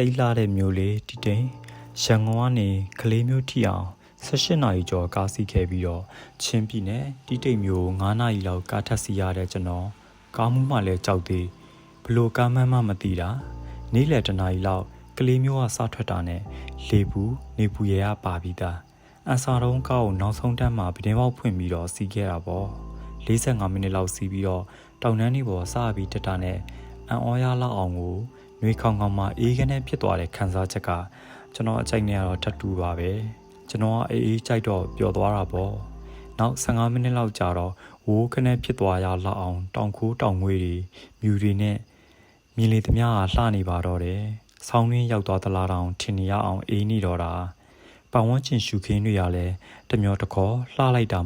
တိတ်လာတဲ့မျိုးလေးတီတိန်ရန်ကုန်ကနေကလေးမျိုးထီအောင်18နာရီကျော်ကားစီးခဲ့ပြီးတော့ချင်းပြည်နယ်တီတိန်မျိုး9နာရီလောက်ကားထပ်စီးရတဲ့ကျွန်တော်ကားမှုမှလည်းကြောက်သေးဘလို့ကားမှန်းမှမသိတာနေ့လယ်တနာရီလောက်ကလေးမျိုးကစထွက်တာနဲ့လေဘူးနေပူရဲကပါပြီးသားအန်စာတုံးကားကိုနောက်ဆုံးတန်းမှာပဒင်းပေါက်ဖွင့်ပြီးတော့စီးခဲ့တာပေါ့45မိနစ်လောက်စီးပြီးတော့တောင်တန်းဒီပေါ်စပြီးတက်တာနဲ့အန်အောရလောက်အောင်ကို နှွေခေါင်ခေါင်မှာအေးကနဲ့ဖြစ်သွားတဲ့ခံစားချက်ကကျွန်တော်အကြိုက်နဲ့ကတော့ထပ်တူပါပဲကျွန်တော်ကအေးအေးကြိုက်တော့ပျော်သွားတာပေါ့နောက်15မိနစ်လောက်ကြာတော့ဝိုးခနဲ့ဖြစ်သွားရလောက်အောင်တောင်ခိုးတောင်ငွေတွေမြူတွေနဲ့မြင်လေသမျှကလှနေပါတော့တယ်ဆောင်းရင်းရောက်သွားသလားတောင်ထင်နေရအောင်အေးနေတော့တာပတ်ဝန်းကျင်ရှုခင်းတွေရလဲတမျောတခေါ်လှလိုက်တာ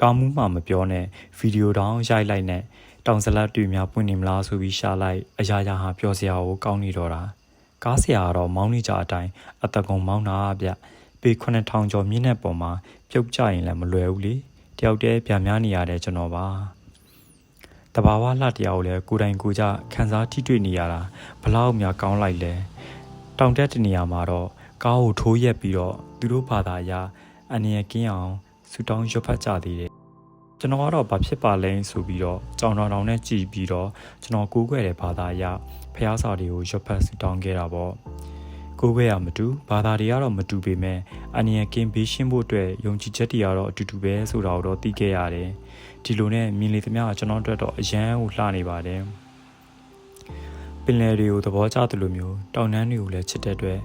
ကားမှုမှမပြောနဲ့ဗီဒီယိုတောင်ရိုက်လိုက်နဲ့ တောင်စလတ်တွေများပွင့်နေမလားဆိုပြီးရှာလိုက်အရာရာဟာပြောစရာကိုကောင်းနေတော့တာကားဆရာကတော့မောင်းနေကြအတိုင်းအတကုံမောင်းတာဗျပေ9000ကျော်မြင့်တဲ့ပုံမှာပြုတ်ကြရင်လည်းမလွယ်ဘူးလေတယောက်တည်းဗျာများနေရတဲ့ကျွန်တော်ပါတဘာဝလှတရားကိုလည်းကိုယ်တိုင်ကိုယ်ကြခန်းစားထိတွေ့နေရတာဘလောက်များကောင်းလိုက်လဲတောင်တက်တဲ့နေရာမှာတော့ကားကိုထိုးရက်ပြီးတော့သူတို့ဘာသာအရအနေရကင်းအောင်ဆူတောင်းရွတ်ဖတ်ကြသေးတယ် ကျွန်တော်ကတော့ဘာဖြစ်ပါလဲဆိုပြီးတော့ကြောင်တော်တောင်နဲ့ကြည်ပြီးတော့ကျွန်တော်ကိုးကွယ်တဲ့ဘာသာအရဖះစာတွေကိုရွတ်ဖတ်ဆူတောင်းခဲ့တာပေါ့ကိုးကွယ်ရမတူဘာသာတွေကတော့မတူပေမဲ့အနီယကင်းဘေးရှင်းဖို့အတွက်ယုံကြည်ချက်တွေကတော့အတူတူပဲဆိုတာကိုတော့သိခဲ့ရတယ်ဒီလိုနဲ့မြင်လေသမျှကျွန်တော်တို့တော့အရန်ကိုလှနေပါတယ်ပင်လယ်တွေကိုသဘောကျသလိုမျိုးတောင်တန်းတွေကိုလည်းချစ်တဲ့အတွက်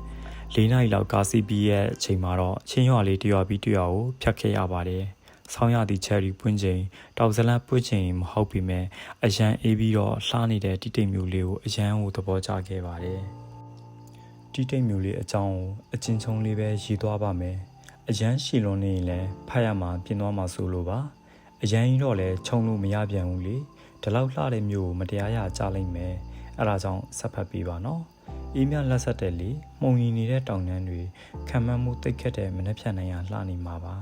၄နိုင်လောက်ကားစီးပြီးရဲ့အချိန်မှာတော့ချင်းရွာလေးတရွာပြီးတရွာကိုဖြတ်ခဲ့ရပါတယ်။ ဆောင်းရသည့်ချယ်ရီပွင့်ချိန်တောက်ဇလန်ပွင့်ချိန်မဟုတ်ပေမဲ့အရန်အေးပြီးတော့လှနေတဲ့တိတိမ်မျိုးလေးကိုအရန်ကိုသဘောကျခဲ့ပါတယ်။တိတိမ်မျိုးလေးအကြောင်းကိုအချင်းချုံလေးပဲရေးသွားပါမယ်။အရန်ရှည်လွန်နေရင်လည်းဖတ်ရမှာပြင်သွားမှာဆိုလို့ပါ။အရန်ကြီးတော့လည်းခြုံလို့မရပြန်ဘူးလေ။ဒီလောက်လှတဲ့မျိုးကိုမတရားရကြားလိုက်မယ်။အဲဒါကြောင့်ဆက်ဖတ်ပေးပါနော်။အေးမြလက်ဆက်တဲ့လေမှုံရင်နေတဲ့တောင်တန်းတွေခံမှန်းမှုတိတ်ခတ်တဲ့မနှက်ဖြန်နိုင်ရလှနေမှာပါ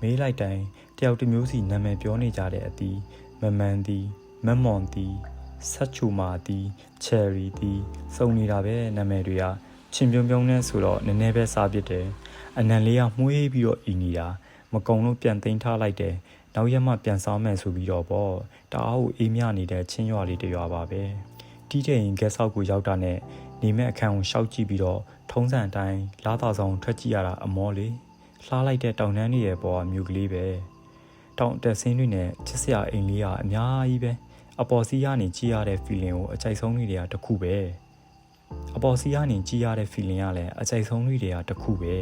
မေးလိုက်တိုင်းတယောက်တစ်မျိုးစီနာမည်ပြောနေကြတဲ့အတီးမမန်တီမမွန်တီဆက်ချူမာတီချယ်ရီတီစုံနေတာပဲနာမည်တွေကချင်းပြုံပြုံနဲ့ဆိုတော့နည်းနည်းပဲစားပစ်တယ်အနံလေးကမှုေးပြီးတော့အီနေတာမကုံလို့ပြန်သိမ်းထားလိုက်တယ်နောက်ရက်မှပြန်စားမယ်ဆိုပြီးတော့ပေါ့တအားကိုအေးမြနေတဲ့ချင်းရွာလေးတရွာပါပဲတီးတဲ့ရင်ကက်ဆောက်ကိုရောက်တာနဲ့နေမဲ့အခန်းကိုရှောက်ကြည့်ပြီးတော့ထုံးစံအတိုင်းလားတော်ဆောင်ထွက်ကြည့်ရတာအမောလေး လှားလိုက်တဲ့တောင်တန်းတွေရဲ့ပေါ်ကမြို့ကလေးပဲတောင်တက်ဆင်းတွေနဲ့ချစ်စရာအိမ်လေးကအများကြီးပဲအပေါ်စီးကနေကြည့်ရတဲ့ feeling ကိုအကြိုက်ဆုံးတွေကတခုပဲအပေါ်စီးကနေကြည့်ရတဲ့ feeling ကလည်းအကြိုက်ဆုံးတွေကတခုပဲ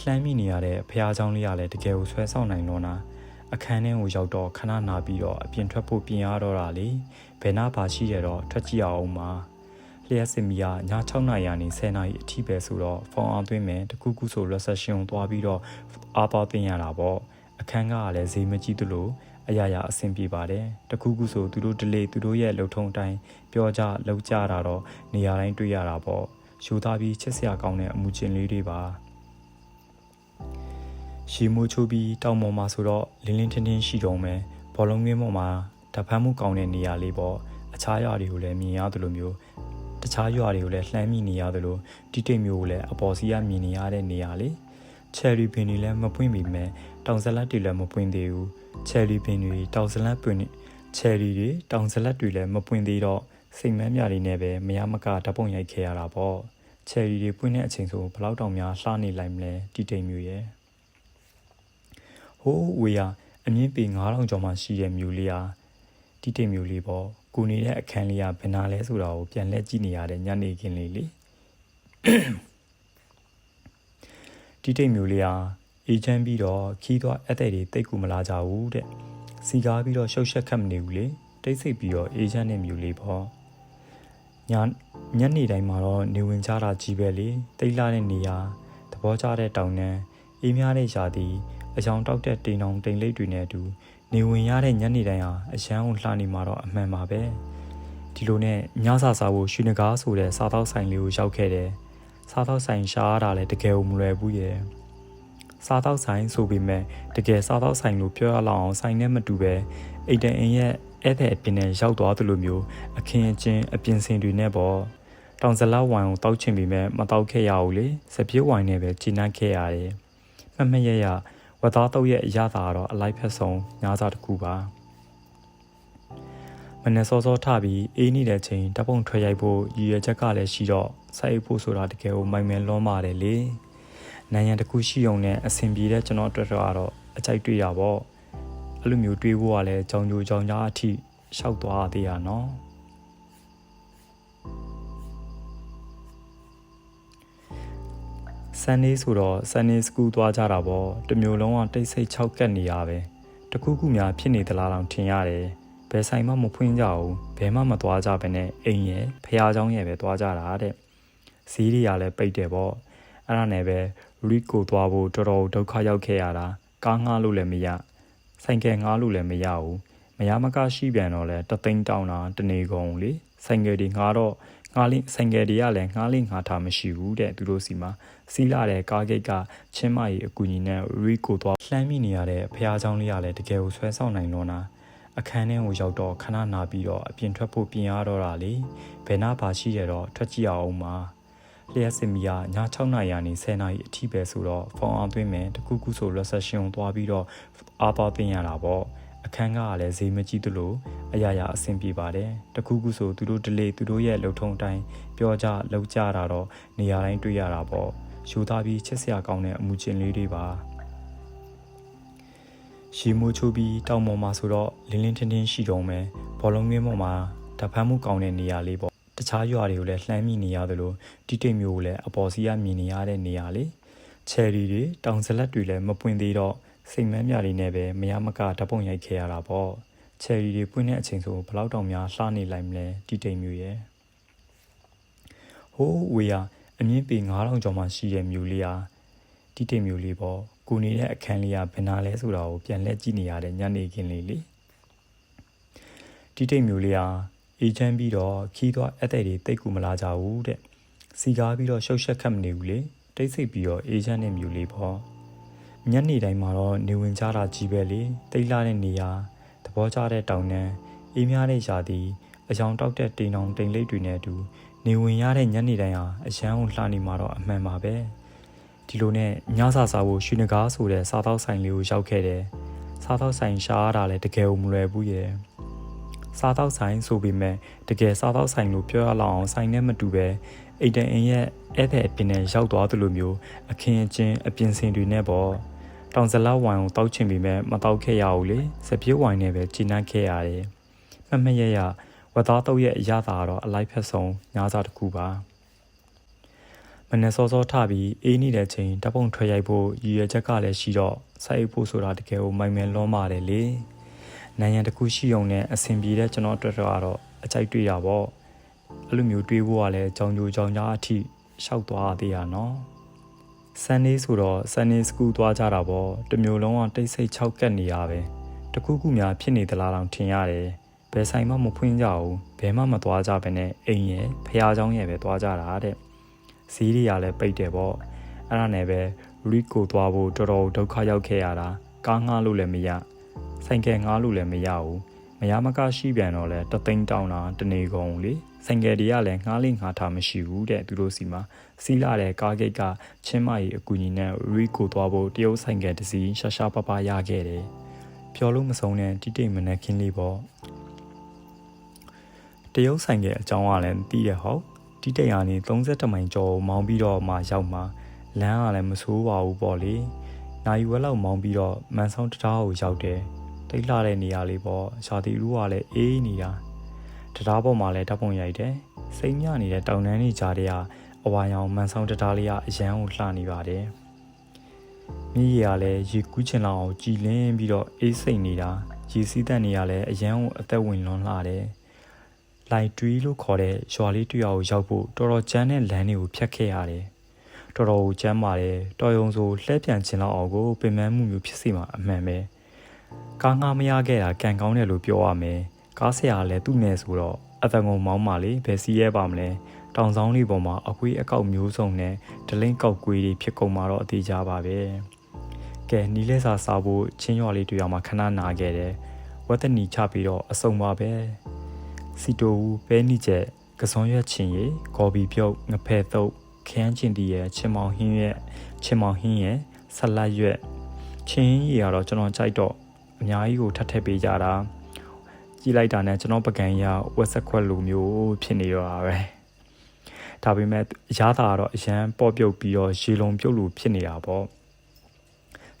လှမ်းမိနေရတဲ့ဖះเจ้าလေးကလည်းတကယ်ကိုဆွဲဆောင်နိုင်တော့တာအခန်းထဲကိုရောက်တော့ခဏနာပြီးတော့အပြင်ထွက်ဖို့ပြင်ရတော့တာလေဘယ်နာပါရှိရတော့ထွက်ကြည့်အောင်ပါ လျှက်စင်မီကည6နာရီကနေ10နာရီအထိပဲဆိုတော့ဖုန်းအောင်သွင်းမယ်တကူကူဆို reception ကိုသွားပြီးတော့အားပါတင်ရတာပေါ့အခန်းကလည်းဈေးမကြီးသလိုအရာရာအဆင်ပြေပါတယ်တကူကူဆိုသူတို့ delay သူတို့ရဲ့လှုပ်ထုံအတိုင်းပြောကြလောက်ကြတာတော့နေရာတိုင်းတွေ့ရတာပေါ့ယူသားပြီးချစ်စရာကောင်းတဲ့အမှုချင်းလေးတွေပါရှီမိုးချိုးပြီးတောင်ပေါ်မှာဆိုတော့လင်းလင်းထင်းထင်းရှိတော့မယ်ဘောလုံးငင်းပေါ်မှာတဖမ်းမှုကောင်းတဲ့နေရာလေးပေါ့အခြားရွာတွေကိုလည်းမြင်ရသလိုမျိုး တခြားရွာတွေကိုလည်းလှမ်းမိနေရသလိုတိတိတ်မျိုးကိုလည်းအပေါ်စီးကမြင်နေရတဲ့နေရာလေးချယ်ရီပင်တွေလည်းမပွင့်ပြီမဲ့တောင်ဇလတ်တွေလည်းမပွင့်သေးဘူးချယ်ရီပင်တွေတောင်ဇလတ်ပွင့်ချယ်ရီတွေတောင်ဇလတ်တွေလည်းမပွင့်သေးတော့စိတ်မမ်းမြတွေနဲ့ပဲမရမကဓပုံရိုက်ခဲ့ရတာပေါ့ချယ်ရီတွေပွင့်တဲ့အချိန်ဆိုဘလောက်တောင်များလှနေလိုက်မလဲတိတိတ်မျိုးရဲ့ဟိုးဝေးရအမြင့်ပေ9000ကျော်မှရှိတဲ့မြို့လေးဟာတိတိတ်မျိုးလေးပေါ့ ကိုနေတဲ့အခန်းလေးကဘယ်နာလဲဆိုတာကိုပြန်လက်ကြည့်နေရတဲ့ညနေခင်းလေးလေတိတိတ်မျိုးလေးဟာအေချမ်းပြီးတော့ခီးသွားအသက်တွေတိတ်ကူမလာကြဘူးတဲ့စီကားပြီးတော့ရှုပ်ရှက်ခတ်မနေဘူးလေတိတ်ဆိတ်ပြီးတော့အေချမ်းတဲ့မျိုးလေးပေါ့ညညနေတိုင်းမှာတော့နေဝင်ကြတာကြီးပဲလေတိတ်လာတဲ့နေရာသဘောကျတဲ့တောင်တန်းအေးများတဲ့ရာသီအကြောင်းတောက်တဲ့တိမ်တောင်တိမ်လိပ်တွေနဲ့အတူ နေဝင်ရတဲ့ညနေတိုင်းဟာအရန်ကိုလှနေမှာတော့အမှန်ပါပဲဒီလိုနဲ့ညစာစားဖို့ရွှေနဂါးဆိုတဲ့စားသောက်ဆိုင်လေးကိုရောက်ခဲ့တယ်စားသောက်ဆိုင်ရှားရတာလည်းတကယ်ကိုမလွယ်ဘူးရဲ့စားသောက်ဆိုင်ဆိုပေမဲ့တကယ်စားသောက်ဆိုင်လို့ပြောရလောက်အောင်ဆိုင်နဲ့မတူပဲအိတ်တန်အင်းရဲ့ဧည့်သည်အပြင်နဲ့ရောက်သွားသလိုမျိုးအခင်းအကျင်းအပြင်စင်တွေနဲ့ပေါ့တတောင်စလားဝိုင်ကိုတောက်ချင်ပြီးမဲ့မတောက်ခဲ့ရဘူးလေစပြည့်ဝိုင်နဲ့ပဲဂျင်းနှက်ခဲ့ရတယ်မှတ်မရရ ဝတ်သားတော့ရဲ့အရသာကတော့အလိုက်ဖက်ဆုံးညားစားတစ်ခုပါမနေ့စောစောထပြီးအေးနေတဲ့ချိန်တပ်ပုံထွက်ရိုက်ဖို့ရည်ရွယ်ချက်ကလည်းရှိတော့စိုက်ဖို့ဆိုတာတကယ်ကိုမိုင်မဲလွန်ပါတယ်လေနိုင်ရန်တစ်ခုရှိုံနဲ့အဆင်ပြေတဲ့ကျွန်တော်အတွက်တော့အကြိုက်တွေ့ရပါအဲ့လိုမျိုးတွေးဖို့ကလည်းကြောင်ကြိုကြောင်ကြားအထိရှောက်သွားသေးရနော် ဆန်နေဆိုတော့ဆန်နေစကူသွားကြတာပေါ့တမျိုးလုံးကတိတ်ဆိတ်၆ကက်နေရပဲတခုခုများဖြစ်နေသလားတော့ထင်ရတယ်ဘယ်ဆိုင်မှမဖွင့်ကြဘူးဘယ်မှမသွားကြဘဲနဲ့အိမ်ရဲ့ဖះเจ้าရဲ့ပဲသွားကြတာတဲ့ဈေးတွေကလည်းပိတ်တယ်ပေါ့အဲ့ဒါနဲ့ပဲရီကိုသွားဖို့တော်တော်ဒုက္ခရောက်ခဲ့ရတာကားငှားလို့လည်းမရဆိုင်ကယ်ငှားလို့လည်းမရဘူးမရမကရှိပြန်တော့လဲတသိန်းတောင်းတာတနေကုန်လေဆိုင်ကယ်တွေငှားတော့ ငှားလေးဆိုင်ကယ်တွေကလည်းငှားလေးငှားထားမရှိဘူးတဲ့သူတို့စီမှာစီးလာတဲ့ကားဂိတ်ကချင်းမကြီးအကူကြီးနဲ့ရီကိုသွားလှမ်းမိနေရတဲ့ဖះเจ้าလေးကလည်းတကယ်ကိုဆွဲဆောင်နိုင်လို့နာအခန်းထဲကိုရောက်တော့ခဏနာပြီးတော့အပြင်ထွက်ဖို့ပြင်ရတော့တာလေဘယ်နာပါရှိရတော့ထွက်ကြည့်အောင်ပါလျှက်စင်မီကည6နာရီကနေ10နာရီအထိပဲဆိုတော့ဖုန်းအောင်သွင်းမယ်တခုခုဆို reception ကိုသွားပြီးတော့အားပါတင်ရတာပေါ့ အခန်းကလည်းဈေးမကြီးသလိုအရာရာအဆင်ပြေပါတယ်တခုခုဆိုသူတို့ delay သူတို့ရဲ့လှုပ်ထုံးတိုင်းပြောကြလှုပ်ကြတာတော့နေရာတိုင်းတွေ့ရတာပေါ့ယူသားပြီးချစ်စရာကောင်းတဲ့အမှုချင်းလေးတွေပါရှီမိုးချိုးပြီးတောင်ပေါ်မှာဆိုတော့လင်းလင်းထင်းထင်းရှိတုံးပဲဘောလုံးငင်းပေါ်မှာတဖမ်းမှုကောင်းတဲ့နေရာလေးပေါ့တခြားရွာတွေကိုလည်းလှမ်းမိနေရသလိုတိတိတ်မျိုးကိုလည်းအပေါ်စီကမြင်နေရတဲ့နေရာလေးချယ်ရီတွေတောင်စလက်တွေလည်းမပွင့်သေးတော့ စိတ်မမ်းမြလေးနဲ့ပဲမရမကဓပုံရိုက်ခဲ့ရတာပေါ့ချယ်ရီတွေပွင့်တဲ့အချိန်ဆိုဘလောက်တောင်များလှနေလိုက်မလဲတိတိတ်မျိုးရဲ့ဟိုးဝေးရအမြင့်ပေ9000ကျော်မှရှိတဲ့မျိုးလေးဟာတိတိတ်မျိုးလေးပေါ့ကိုနေတဲ့အခန်းလေးကဘယ်နာလဲဆိုတာကိုပြန်လက်ကြည့်နေရတဲ့ညနေခင်းလေးလေတိတိတ်မျိုးလေးဟာအေချမ်းပြီးတော့ခီးသွားအသက်တွေတိတ်ကူမလာကြဘူးတဲ့စီကားပြီးတော့ရှုပ်ရှက်ခတ်မနေဘူးလေတိတ်ဆိတ်ပြီးတော့အေချမ်းတဲ့မျိုးလေးပေါ့ ညနေတိုင်းမှာတော့နေဝင်ကြတာကြီးပဲလေတိတ်လာတဲ့နေရာသဘောကျတဲ့တောင်တန်းအေးများတဲ့ရာသီအယောင်တောက်တဲ့တိမ်တောင်တိမ်လိပ်တွေနဲ့အတူနေဝင်ရတဲ့ညနေတိုင်းဟာအရန်ကိုလှနေမှာတော့အမှန်ပါပဲဒီလိုနဲ့ညစာစားဖို့ရွှေနဂါးဆိုတဲ့စားသောက်ဆိုင်လေးကိုရောက်ခဲ့တယ်စားသောက်ဆိုင်ရှားရတာလည်းတကယ်ကိုမလွယ်ဘူးရဲ့စားသောက်ဆိုင်ဆိုပေမဲ့တကယ်စားသောက်ဆိုင်လို့ပြောရလောက်အောင်ဆိုင်နဲ့မတူပဲအိတ်တန်အင်းရဲ့ဧည့်သည်အပြင်နဲ့ရောက်သွားသလိုမျိုးအခင်းအကျင်းအပြင်စင်တွေနဲ့ပေါ့ တောင်စလားဝိုင်ကိုတောက်ချင်ပြီးမဲ့မတောက်ခဲ့ရဘူးလေစပြည့်ဝိုင်နဲ့ပဲကျဉ်းနှံ့ခဲ့ရတယ်မှတ်မရရဝတ်သားတော့ရဲ့အရသာကတော့အလိုက်ဖက်ဆုံးညားစားတစ်ခုပါမနေ့စောစောထပြီးအေးနေတဲ့ချိန်တပ်ပုံထွက်ရိုက်ဖို့ရည်ရွယ်ချက်ကလည်းရှိတော့စိုက်ဖို့ဆိုတာတကယ်ကိုမိုင်မဲလွန်ပါတယ်လေနိုင်ရန်တစ်ခုရှိုံနဲ့အဆင်ပြေတဲ့ကျွန်တော်အတွက်တော့အကြိုက်တွေ့ရပါအဲ့လိုမျိုးတွေးဖို့ကလည်းကြောင်ကြိုကြောင်ကြားအထိရှောက်သွားသေးရနော် ဆန်နေဆိုတော့ဆန်နေစကူသွားကြတာပေါ့တမျိုးလုံးကတိတ်ဆိတ်၆ကက်နေရပဲတခုခုများဖြစ်နေသလားတော့ထင်ရတယ်ဘယ်ဆိုင်မှမဖွင့်ကြဘူးဘယ်မှမသွားကြဘဲနဲ့အိမ်ရဲ့ဖះเจ้าရဲ့ပဲသွားကြတာတဲ့ဈေးတွေကလည်းပိတ်တယ်ပေါ့အဲ့ဒါနဲ့ပဲရီကိုသွားဖို့တော်တော်ဒုက္ခရောက်ခဲ့ရတာကားငှားလို့လည်းမရဆိုင်ကယ်ငှားလို့လည်းမရဘူးမရမကရှိပြန်တော့လဲတသိန်းတောင်းတာတနေကုန်လေ ဆိုင်ကယ်တွေကလည်းငှားလေးငှားထားမရှိဘူးတဲ့သူတို့စီမှာစီးလာတဲ့ကားဂိတ်ကချင်းမကြီးအကူကြီးနဲ့ရီကိုသွားဖို့တရုတ်ဆိုင်ကယ်တစ်စီးရှာရှာပပရခဲ့တယ်ပြောလို့မဆုံးတဲ့တိတိတ်မနက်ခင်းလေးပေါ့တရုတ်ဆိုင်ကအကြောင်းကလည်းသိရဟုတ်တိတိတ်ဟာနေ32မိုင်ကျော်မောင်းပြီးတော့မှရောက်မှလမ်းကလည်းမဆိုးပါဘူးပေါ့လေနိုင်ဝက်လောက်မောင်းပြီးတော့မန်ဆောင်တံတားကိုရောက်တယ်တိတ်လာတဲ့နေရာလေးပေါ့ရှာတီရူးကလည်းအေးနေတာ တရားပေါ်မှာလည်းတပ်ပုံရိုက်တယ်စိတ်ညနေတဲ့တောင်တန်းကြီးကြားထဲကအဝါရောင်မန်ဆောင်တရားလေးကအရန်ကိုလှနေပါတယ်မြည်ရလည်းရေကူးချင်လောက်အောင်ကြည်လင်းပြီးတော့အေးစိတ်နေတာရေစီးတက်နေရလည်းအရန်ကိုအသက်ဝင်လွန်လှတယ်လိုက်တွီးလို့ခေါ်တဲ့ရွာလေးတရွာကိုရောက်ဖို့တော်တော်ကျန်းတဲ့လမ်းတွေကိုဖြတ်ခဲ့ရတယ်တော်တော်ကိုကျမ်းပါတယ်တော်ယုံဆိုလှဲပြန်ခြင်းလောက်အောင်ကိုပင်ပန်းမှုမျိုးဖြစ်စီမှာအမှန်ပဲကားငှားမရခဲ့တာကံကောင်းတယ်လို့ပြောရမယ် ကားဆရာလည်းသူ့နယ်ဆိုတော့အတငုံမောင်းပါလေဘယ်စီးရဲပါမလဲတောင်ဆောင်လေးပေါ်မှာအကွေးအကောက်မျိုးစုံနဲ့ဒလိမ့်ကောက်ကွေးတွေဖြစ်ကုန်มาတော့အသေးကြပါပဲကဲနီးလဲစာစားဖို့ချင်းရွာလေးတွေ့အောင်မှခဏနာခဲ့တယ်ဝတ်တနီချပြီးတော့အစုံပါပဲစီတိုဦးပဲနီချက်ကကစွန်ရွက်ချင်ရီကော်ပီပြုတ်ငဖဲတုပ်ခန်းချင်းတီရဲ့ချင်မောင်ဟင်းရဲ့ချင်မောင်ဟင်းရဲ့ဆလတ်ရွက်ချင်းရီကတော့ကျွန်တော်ကြိုက်တော့အများကြီးကိုထပ်ထည့်ပေးကြတာ ကြည့်လိုက်တာနဲ့ကျွန်တော်ပကံရဝက်ဆက်ခွက်လိုမျိုးဖြစ်နေတော့တာပဲဒါပေမဲ့ရတာကတော့အရန်ပေါ့ပြုတ်ပြီးတော့ရေလုံးပြုတ်လိုဖြစ်နေတာပေါ့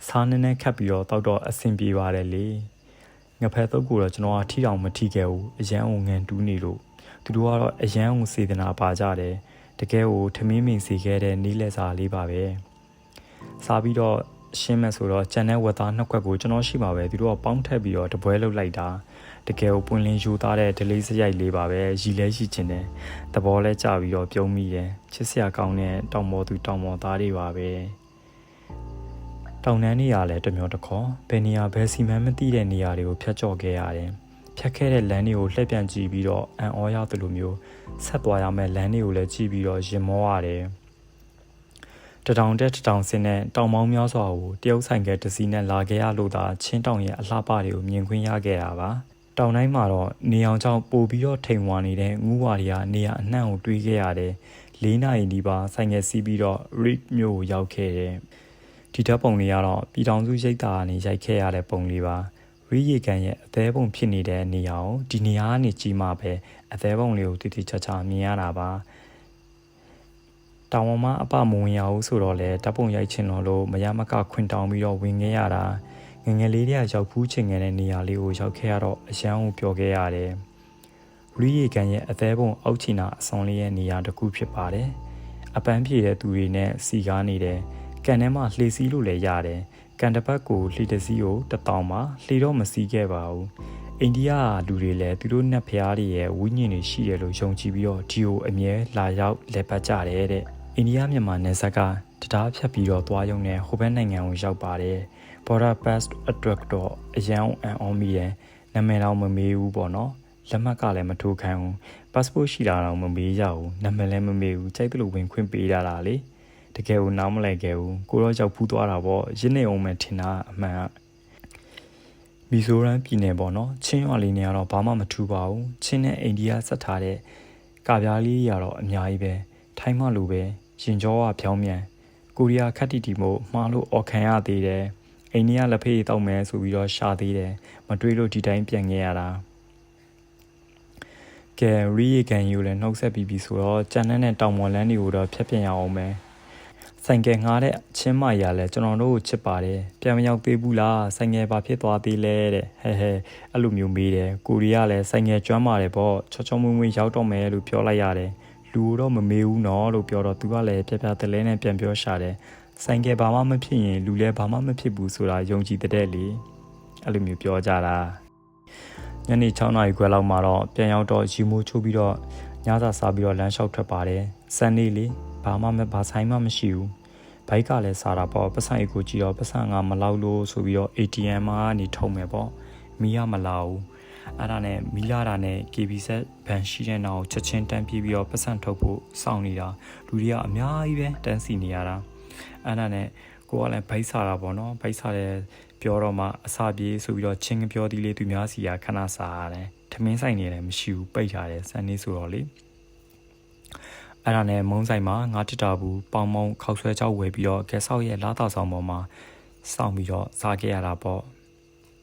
စားနည်းနည်းခတ်ပြီးတော့တောက်တော့အဆင်ပြေပါတယ်လေငဖဲတုပ်ကိုတော့ကျွန်တော်ကထီတောင်မထီခဲ့ဘူးအရန်အောင်ငံတူးနေလို့သူတို့ကတော့အရန်အောင်စေတနာပါကြတယ်တကယ်ကိုထမင်းမင်စီခဲ့တဲ့နီးလက်စာလေးပါပဲစားပြီးတော့ရှင်းမဲ့ဆိုတော့ကြံတဲ့ဝက်သားနှစ်ခွက်ကိုကျွန်တော်ရှိပါပဲသူတို့ကပေါင်းထက်ပြီးတော့တပွဲလောက်လိုက်တာ တကယ်ကိုပွင့်လင်းယူသားတဲ့ဒလေးစရိုက်လေးပါပဲရီလဲရှိချင်တယ်သဘောလဲကြပြီးတော့ပြုံးမိတယ်ချစ်စရာကောင်းတဲ့တောင်ပေါ်သူတောင်ပေါ်သားတွေပါပဲတောင်တန်းနေရလဲတမျိုးတခေါ်ဘယ်နေရာဘယ်စီမံမသိတဲ့နေရာတွေကိုဖျက်ချော့ခဲ့ရတယ်ဖြတ်ခဲ့တဲ့လမ်းတွေကိုလှည့်ပြန်ကြည့်ပြီးတော့အံ့ဩရတယ်လို့မျိုးဆက်သွားရမယ့်လမ်းတွေကိုလည်းကြည့်ပြီးတော့ရင်မောရတယ်တတောင်တက်တတောင်စင်းနဲ့တောင်မောင်းများစွာကိုတရုတ်ဆိုင်ကတစီနဲ့လာခဲ့ရလို့သာချင်းတောင်ရဲ့အလှပတွေကိုမြင်ခွင့်ရခဲ့တာပါ တောင်တိုင်းမှာတော့နေအောင်ကြောင့်ပို့ပြီးတော့ထိန်ဝါနေတဲ့ငူးဝါတွေကနေရအနှံ့ကိုတွေးခဲ့ရတယ်၄နာရီဒီပါဆိုင်ငယ်စီးပြီးတော့ Rick မြို့ကိုရောက်ခဲ့တယ်ဒီဓာတ်ပုံလေးကတော့ပြည်တော်စုရိတ်တာကနေရိုက်ခဲ့ရတဲ့ပုံလေးပါရီးရီကန်ရဲ့အသေးပုံဖြစ်နေတဲ့နေရာကိုဒီနေရာကနေကြီးမှပဲအသေးပုံလေးကိုတည်တည်ချာချာမြင်ရတာပါတောင်ပေါ်မှာအပမဝင်ရဘူးဆိုတော့လေတပ်ပုံရိုက်ချင်တော့လို့မရမကခွင်တောင်းပြီးတော့ဝင်ခဲ့ရတာ ငငယ်လေးတွေကရောက်ဖူးချင်ခဲ့တဲ့နေရာလေးကိုရောက်ခဲ့ရတော့အရန်ကိုပျော်ခဲ့ရတယ်ရီးရီကန်ရဲ့အသေးပုံအောက်ချီနာအစွန်လေးရဲ့နေရာတစ်ခုဖြစ်ပါတယ်အပန်းဖြေတဲ့သူတွေနဲ့စီကားနေတယ်ကန်ထဲမှာလှေစီးလို့လည်းရတယ်ကန်တပတ်ကိုလှေတစည်းကိုတတောင်မှာလှေတော့မစီးခဲ့ပါဘူးအိန္ဒိယလူတွေလည်းသူတို့နတ်ဖျားတွေရဲ့ဝိညာဉ်တွေရှိတယ်လို့ယုံကြည်ပြီးတော့ဒီကိုအမြဲလာရောက်လဲပတ်ကြတယ်တဲ့အိန္ဒိယမြန်မာနယ်စပ်ကတရားဖြတ်ပြီးတော့သွားရုံနဲ့ဟိုဘက်နိုင်ငံကိုရောက်ပါတယ် border pass အတွက်တော့အရန်အန်အောင်မိတယ်နာမည်တော့မမေးဘူးပေါ့နော်လက်မှတ်ကလည်းမထိုးခံဘူး passport ရှိတာတော့မမေးရဘူးနာမည်လည်းမမေးဘူးကြိုက်တယ်လို့ဝင်ခွင့်ပေးတာလားလေတကယ်ကိုနားမလည်ခဲ့ဘူးကိုတော့ကြောက်ဖူးသွားတာပေါ့ရစ်နေအောင်မယ်ထင်တာအမှန်ကမီဇိုရမ်ပြည်နယ်ပေါ့နော်ချင်းရွာလေးနေရတော့ဘာမှမထူပါဘူးချင်းနဲ့အိန္ဒိယဆက်ထားတဲ့ကာပြားလေးတွေကတော့အများကြီးပဲထိုင်းမှလိုပဲရင်ကြောကဖြောင်းမြန်ကိုရီးယားခက်တီတီမို့မှားလို့အော်ခံရသေးတယ် အိန္ဒိယလက်ဖေးတောက်မယ်ဆိုပြီးတော့ရှာသေးတယ်မတွေးလို့ဒီတိုင်းပြန်ခဲ့ရတာကဲရီရီကန်ယူလည်းနှုတ်ဆက်ပြီးပြီဆိုတော့ကြံတဲ့နဲ့တောင်မော်လန်းတွေကိုတော့ဖျက်ပြင်ရအောင်မယ်ဆိုင်ကယ်ငှားတဲ့ချင်းမရလဲကျွန်တော်တို့ကိုချစ်ပါတယ်ပြန်မရောက်သေးဘူးလားဆိုင်ငယ်ဘာဖြစ်သွားသေးလဲတဲ့ဟဲဟဲအဲ့လိုမျိုးမေးတယ်ကိုရီးယားလည်းဆိုင်ငယ်ကျွမ်းပါတယ်ပေါ့ချောချောမွေ့မွေ့ရောက်တော့မယ်လို့ပြောလိုက်ရတယ်လူတော့မမေးဘူးနော်လို့ပြောတော့သူကလည်းပြပြတလဲနဲ့ပြန်ပြောရှာတယ် ဆိုင်ကယ်ဘာမှမဖြစ်ရင်လူလည်းဘာမှမဖြစ်ဘူးဆိုတာယုံကြည်တဲ့လေအဲ့လိုမျိုးပြောကြတာညနေ6နာရီခွဲလောက်မှာတော့ပြန်ရောက်တော့ရီမိုးချိုးပြီးတော့ညစာစားပြီးတော့လမ်းလျှောက်ထွက်ပါတယ်စန်နေလေဘာမှမဘာဆိုင်မှမရှိဘူးဘိုက်ကလည်းစားတာပေါ့ပတ်စံအကိုကြည့်တော့ပတ်စံကမလောက်လို့ဆိုပြီးတော့ ATM မှာနေထုံမယ်ပေါ့မီးရမလာဘူးအဲ့ဒါနဲ့မီးလာတာနဲ့ KBZ ဘန်ရှိတဲ့နောက်ချက်ချင်းတန်းပြေးပြီးတော့ပတ်စံထုတ်ဖို့စောင့်နေတာလူတွေကအများကြီးပဲတန်းစီနေရတာ အဲ့ဒါနဲ့ကိုကလည်းဘိုက်စားတာပေါ့နော်ဘိုက်စားတဲ့ပြောတော့မှအစာပြေးဆိုပြီးတော့ချင်းကပြောသီးလေးသူများစီကခဏစားရတယ်ထမင်းဆိုင်နေလည်းမရှိဘူးပိတ်ထားတယ်စနေဆိုတော့လေအဲ့ဒါနဲ့မုံဆိုင်မှာငါတစ်တာဘူးပေါင်မုံခောက်ဆွဲကြောက်ဝယ်ပြီးတော့ကဲဆောက်ရဲ့လားတာဆောင်ပေါ်မှာစောင့်ပြီးတော့စားခဲ့ရတာပေါ့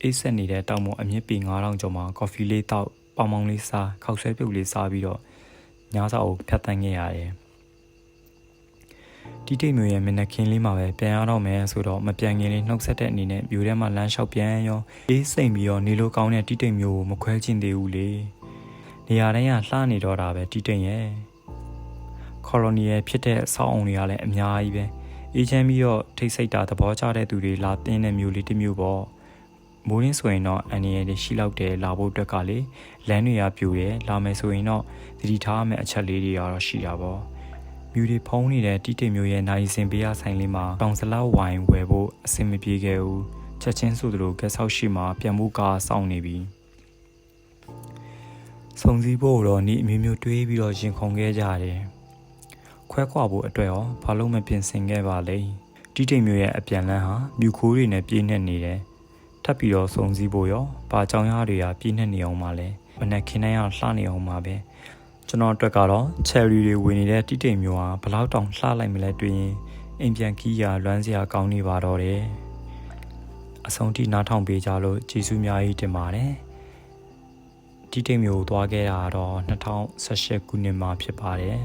အိတ်ဆက်နေတဲ့တောင်ပေါ်အမြင့်ပေ9000ကျော်မှာကော်ဖီလေးတောက်ပေါင်မုံလေးစားခောက်ဆွဲပြုတ်လေးစားပြီးတော့ညစာအုပ်ဖြတ်တန်းခဲ့ရတယ် တီတိတ်မျိုးရဲ့မျက်နှာခင်းလေးမှာပဲပြန်ရတော့မယ်ဆိုတော့မပြန်ခင်လေးနှုတ်ဆက်တဲ့အနေနဲ့မြို့ထဲမှာလမ်းလျှောက်ပြန်ရောအေးစိမ်ပြီးတော့နေလိုကောင်းတဲ့တီတိတ်မျိုးကိုမခွဲချင်သေးဘူးလေနေရာတိုင်းကလှနေတော့တာပဲတီတိတ်ရဲ့ကော်လိုနီရဲ့ဖြစ်တဲ့အဆောက်အုံတွေကလည်းအများကြီးပဲအေးချမ်းပြီးတော့ထိတ်ဆိတ်တာသဘောကျတဲ့သူတွေလာတင်းတဲ့မျိုးလေးတစ်မျိုးပေါ့မိုးရင်းဆိုရင်တော့အန်နီရဲ့ရှိလောက်တယ်လာဖို့အတွက်ကလေလမ်းတွေကပြိုတယ်လာမယ်ဆိုရင်တော့သတိထားမယ့်အချက်လေးတွေကတော့ရှိတာပေါ့ မြူတွေဖုံးနေတဲ့တိတိမျိုးရဲ့နိုင်စင်ပေးရဆိုင်လေးမှာတောင်စလောက်ဝိုင်ဝယ်ဖို့အဆင်မပြေခဲ့ဘူးချက်ချင်းဆိုသလိုကက်ဆောက်ရှိမှာပြန်မှုကားစောင့်နေပြီစုံစည်းဖို့တော့ဤအမျိုးမျိုးတွေးပြီးတော့ရင်ခုန်ခဲ့ကြတယ်ခွဲခွာဖို့အတွက်ရောဘာလို့မပြင်ဆင်ခဲ့ပါလဲတိတိမျိုးရဲ့အပြန်လန်းဟာမြူခိုးတွေနဲ့ပြည့်နေနေတယ်ထပ်ပြီးတော့စုံစည်းဖို့ရောဘာကြောင်ရတွေကပြည့်နေနေအောင်ပါလဲမနဲ့ခင်းနိုင်အောင်လှနေအောင်ပါပဲ ကျွန်တော်အတွက်ကတော့ cherry တွေဝင်နေတဲ့တိတိမ်မျိုးဟာဘယ်လောက်တောင်လှလိုက်မလဲတွေ့ရင်အိမ်ပြန်ခီးရလွမ်းစရာကောင်းနေပါတော့တယ်အဆုံးထိနားထောင်ပေးကြလို့ကျေးဇူးအများကြီးတင်ပါတယ်တိတိမ်မျိုးသွားခဲ့တာကတော့2018ခုနှစ်မှာဖြစ်ပါတယ်